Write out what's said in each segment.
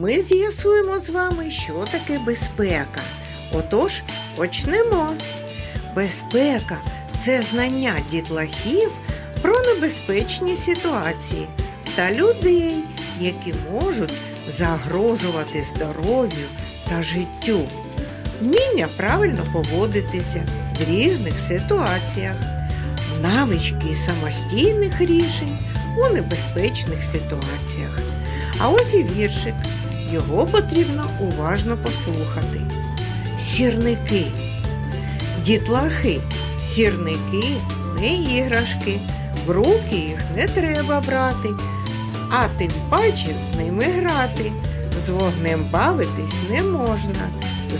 ми з'ясуємо з вами, що таке безпека. Отож, почнемо. Безпека це знання дітлахів про небезпечні ситуації та людей, які можуть загрожувати здоров'ю та життю. Вміння правильно поводитися в різних ситуаціях, навички самостійних рішень у небезпечних ситуаціях. А ось і віршик. Його потрібно уважно послухати. Сірники. Дітлахи, сірники не іграшки, в руки їх не треба брати, а тим паче з ними грати. З вогнем бавитись не можна.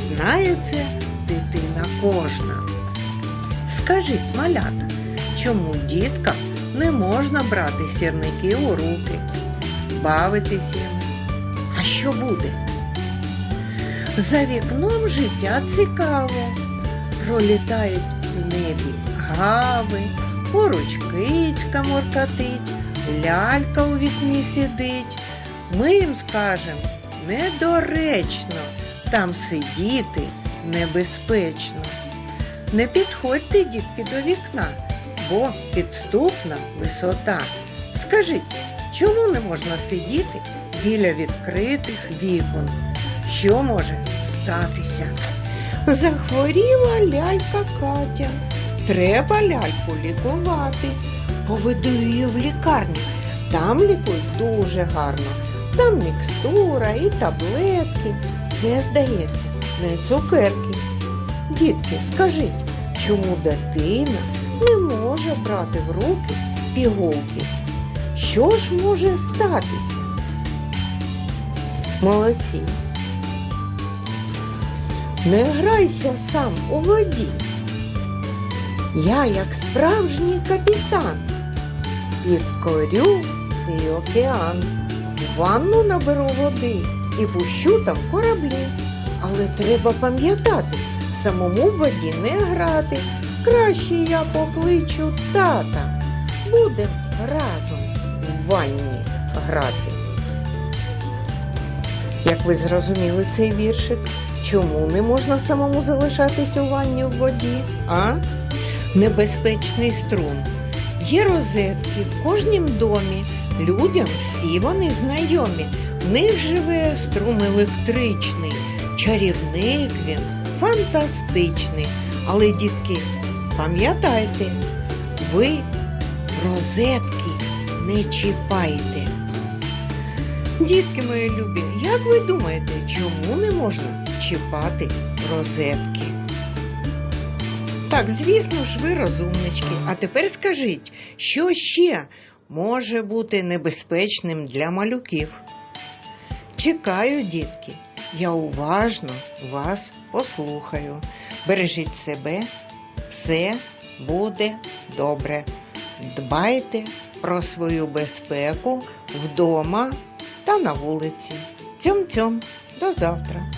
Знає це дитина кожна. Скажіть, малята, чому діткам не можна брати сірники у руки, бавитись їм? Що буде? За вікном життя цікаве. Пролітають в небі гави, поруч кицька моркатить, лялька у вікні сидить. Ми їм скажем недоречно, там сидіти небезпечно. Не підходьте, дітки, до вікна, бо підступна висота. Скажіть, чому не можна сидіти біля відкритих вікон? Що може статися? Захворіла лялька Катя. Треба ляльку лікувати. Поведу її в лікарню. Там лікують дуже гарно. Там мікстура і таблетки. Це, здається, не цукерки. Дітки, скажіть, чому дитина не може брати в руки пігулки? Що ж може статися? Молодці. Не грайся сам у воді. Я, як справжній капітан, підкорю цей океан, ванну наберу води і пущу там кораблі. Але треба пам'ятати, самому в воді не грати. Краще я покличу тата. Будем разом в ванні грати. Як ви зрозуміли цей віршик? Чому не можна самому залишатись у ванні в воді? А? Небезпечний струм. Є розетки в кожнім домі. Людям всі вони знайомі. В них живе струм електричний, чарівник він, фантастичний. Але, дітки, пам'ятайте, ви розетки не чіпайте. Дітки мої любі, як ви думаєте, чому не можна чіпати розетки? Так, звісно ж, ви розумнички. А тепер скажіть, що ще може бути небезпечним для малюків? Чекаю, дітки, я уважно вас послухаю. Бережіть себе, все буде добре. Дбайте про свою безпеку вдома та на вулиці. Тьом-тьом, до завтра.